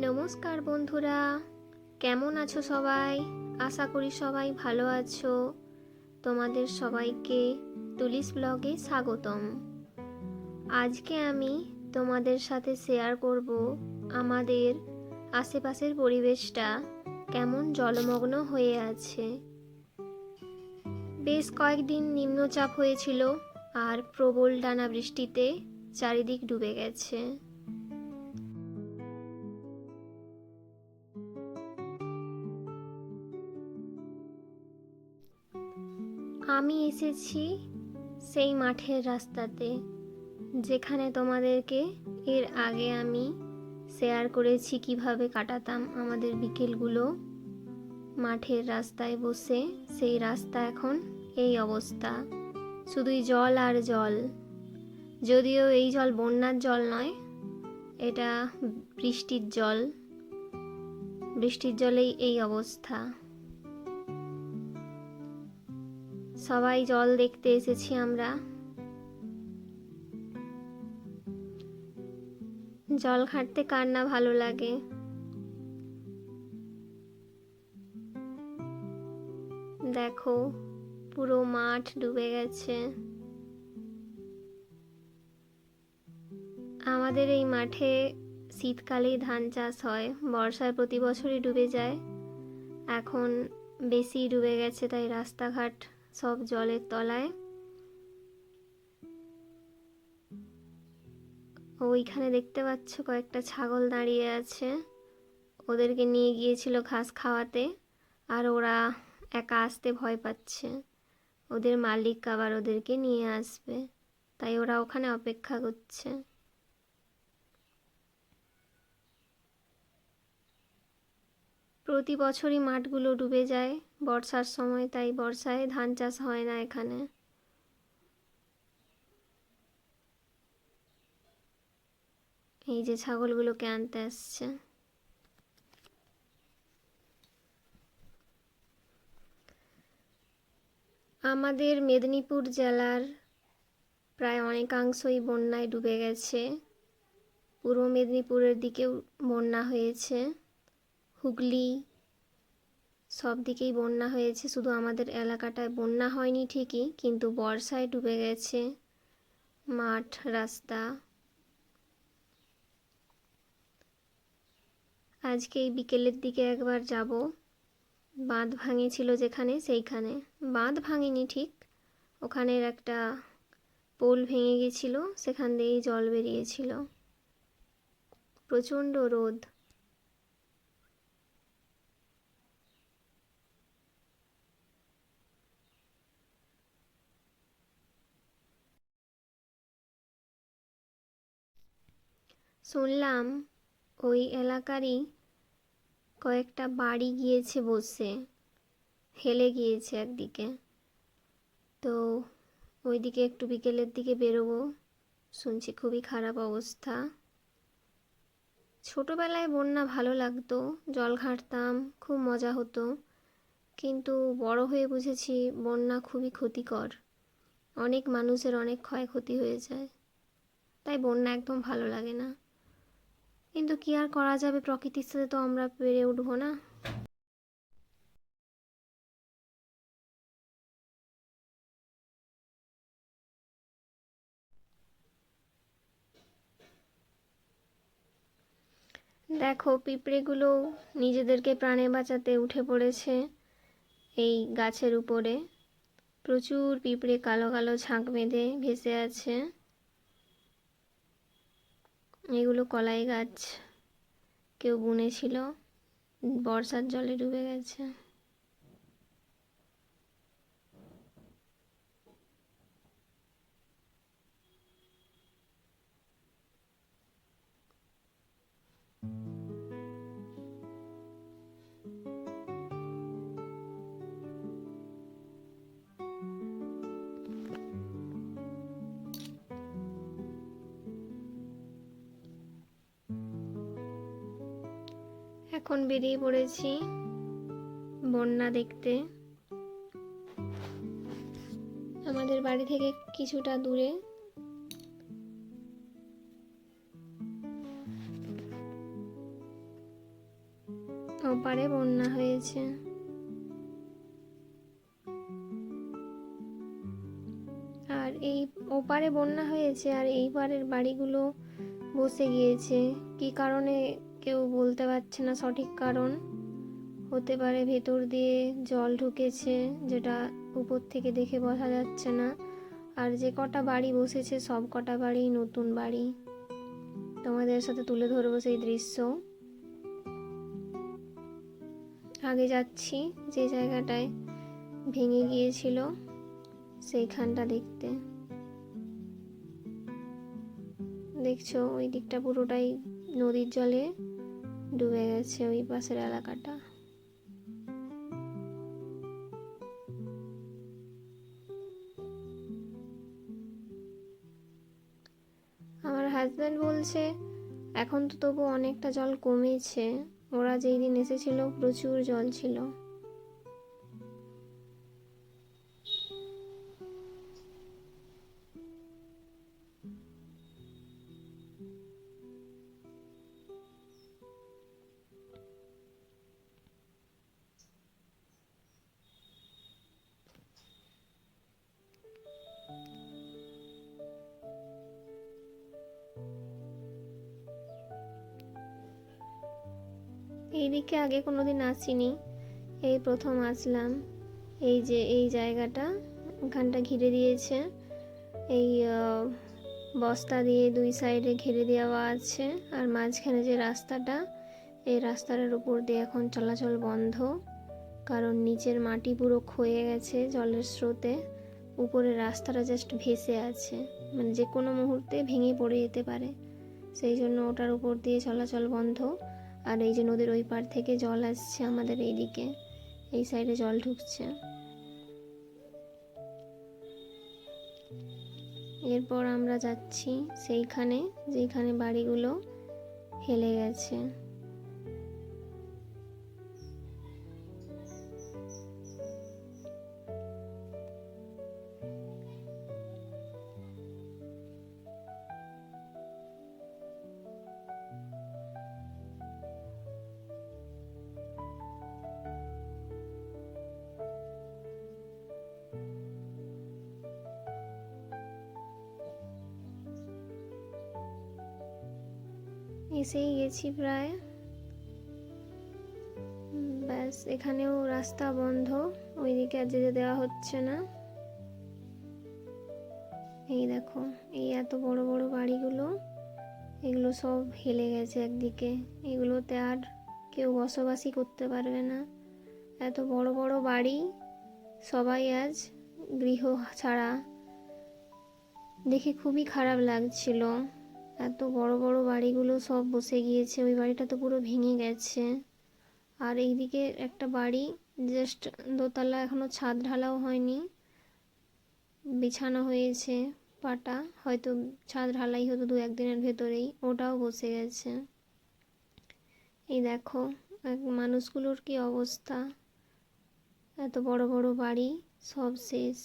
নমস্কার বন্ধুরা, কেমন আছো সবাই? আশা করি সবাই ভালো আছো। তোমাদের সবাইকে তুলিস ব্লগে স্বাগতম। আজকে আমি তোমাদের সাথে শেয়ার করব আমাদের আশেপাশের পরিবেশটা কেমন জলমগ্ন হয়ে আছে। বেশ কয়েকদিন নিম্নচাপ হয়েছিল আর প্রবল টানা বৃষ্টিতে চারিদিক ডুবে গেছে। আমি এসেছি সেই মাঠের রাস্তাতে, যেখানে তোমাদেরকে এর আগে আমি শেয়ার করেছি কীভাবে কাটাতাম আমাদের বিকেলগুলো। মাঠের রাস্তায় বসে সেই রাস্তা এখন এই অবস্থা, শুধুই জল আর জল। যদিও এই জল বন্যার জল নয়, এটা বৃষ্টির জল। বৃষ্টির জলেই এই অবস্থা। সবাই জল দেখতে এসেছি আমরা। জল ঘাঁটতে কার না ভালো লাগে। দেখো, পুরো মাঠ ডুবে গেছে। আমাদের এই মাঠে শীতকালেই ধান চাষ হয়। বর্ষায় প্রতি বছরই ডুবে যায়। এখন বেশি ডুবে গেছে তাই রাস্তাঘাট। সব জলের তলায়। ওইখানে দেখতে পাচ্ছ কয়েকটা ছাগল দাঁড়িয়ে আছে। ওদেরকে নিয়ে গিয়েছিল ঘাস খাওয়াতে, আর ওরা একা আসতে ভয় পাচ্ছে। ওদের মালিক আবার ওদেরকে নিয়ে আসবে, তাই ওরা ওখানে অপেক্ষা করছে। প্রতি বছরই মাঠগুলো ডুবে যায় বর্ষার সময়, তাই বর্ষায় ধান চাষ হয় না এখানে। এই যে ছাগলগুলোকে আনতে আসছে। আমাদের মেদিনীপুর জেলার প্রায় অনেকাংশই বন্যায় ডুবে গেছে। পূর্ব মেদিনীপুরের দিকেও বন্যা হয়েছে। হুগলি সব দিকেই বন্যা হয়েছে, শুধু আমাদের এলাকাটায় বন্যা হয়নি ঠিকই, কিন্তু বর্ষায় ডুবে গেছে মাঠ, রাস্তা। আজকে এই বিকেলের দিকে একবার যাব। বাঁধ ভাঙেছিল যেখানে, সেইখানে। বাঁধ ভাঙেনি ঠিক, ওখানের একটা পোল ভেঙে গেছিল, সেখান দিয়েই জল বেরিয়েছিল। প্রচণ্ড রোদ। শুনলাম ওই এলাকারই কয়েকটা বাড়ি গিয়েছে বসে, হেলে গিয়েছে একদিকে। তো ওইদিকে একটু বিকেলের দিকে বেরোবো, শুনছি খুবই খারাপ অবস্থা। ছোটোবেলায় বন্যা ভালো লাগতো, জল ঘাঁটতাম, খুব মজা হতো। কিন্তু বড় হয়ে বুঝেছি বন্যা খুবই ক্ষতিকর, অনেক মানুষের অনেক ক্ষয়ক্ষতি হয়ে যায়। তাই বন্যা একদম ভালো লাগে না। কিন্তু কি আর করা যাবে? প্রকৃতির সাথে তো আমরা পেরে উঠবো না। দেখো, পিঁপড়েগুলো নিজেদেরকে প্রাণে বাঁচাতে উঠে পড়েছে এই গাছের উপরে। প্রচুর পিঁপড়ে কালো কালো ঝাঁক বেঁধে ভেসে আছে। এগুলো কলাই গাছ কেউ বুনেছিল বর্ষার জলে ডুবে গেছে। এখন বেরিয়ে পড়েছি বন্যা দেখতে। আমাদের বাড়ি থেকে কিছুটা দূরে। ওপারে বন্যা হয়েছে। আর এই ওপারে বন্যা হয়েছে আর এই পারের বাড়িগুলো বসে গিয়েছে। কী কারণে কেউ বলতে পারছে না সঠিক কারণ। হতে পারে ভেতর দিয়ে জল ঢুকেছে, যেটা উপর থেকে দেখে বোঝা যাচ্ছে না। আর যে কটা বাড়ি বসেছে, সব কটা বাড়ি নতুন বাড়ি। তোমাদের সাথে তুলে ধরবো সেই দৃশ্য। আগে যাচ্ছি যে জায়গাটায় ভেঙে গিয়েছিল, সেইখানটা দেখতে। দেখছ, ওই দিকটা পুরোটাই নদীর জলে। ডুবে গেছে ওই পাশের এলাকাটা। আমার হাজব্যান্ড বলছে, এখন তো তবু অনেকটা জল কমেছে। ওরা যেই দিন এসেছিল, প্রচুর জল ছিল। এইদিকে আগে কোনোদিন আসিনি। এই প্রথম আসলাম। এই যে এই জায়গাটা এখানটা ঘিরে দিয়েছে। এই বস্তা দিয়ে দুই সাইডে ঘিরে দেওয়া আছে। আর মাঝখানে যে রাস্তাটা, এই রাস্তাটার উপর দিয়ে এখন চলাচল বন্ধ। কারণ নিচের মাটি পুরো ক্ষয়ে গেছে জলের স্রোতে। উপরে রাস্তাটা জাস্ট ভেসে আছে। মানে যে কোনো মুহূর্তে ভেঙে পড়ে যেতে পারে। সেই জন্য ওটার উপর দিয়ে চলাচল বন্ধ। আর এই যে নদীর ওই পার থেকে জল আসছে আমাদের এইদিকে, এই সাইডে জল ঢুকছে। এরপর আমরা যাচ্ছি সেইখানে যেখানে বাড়িগুলো হেলে গেছে। এসেই গেছি প্রায়। ব্যাস, এখানেও রাস্তা বন্ধ, ওইদিকে আর যেতে দেওয়া হচ্ছে না। এই দেখো, এই এত বড় বড় বাড়িগুলো, এগুলো সব হেলে গেছে একদিকে। এগুলোতে আর কেউ বসবাসই করতে পারবে না। এত বড় বড় বাড়ি, সবাই আজ গৃহ ছাড়া। দেখে খুবই খারাপ লাগছিল। এত বড় বড় বাড়িগুলো সব বসে গিয়েছে, ওই বাড়িটা তো পুরো ভেঙে গেছে। আর এইদিকে একটা বাড়ি জাস্ট দোতলা এখনও ছাদ ঢালাও হয়নি, বিছানো হয়েছে পাটা, হয়তো ছাদ ঢালাই হতো দু একদিনের ভেতরেই, ওটাও বসে গেছে। এই দেখো মানুষগুলোর কি অবস্থা, এত বড় বড় বাড়ি, সব শেষ।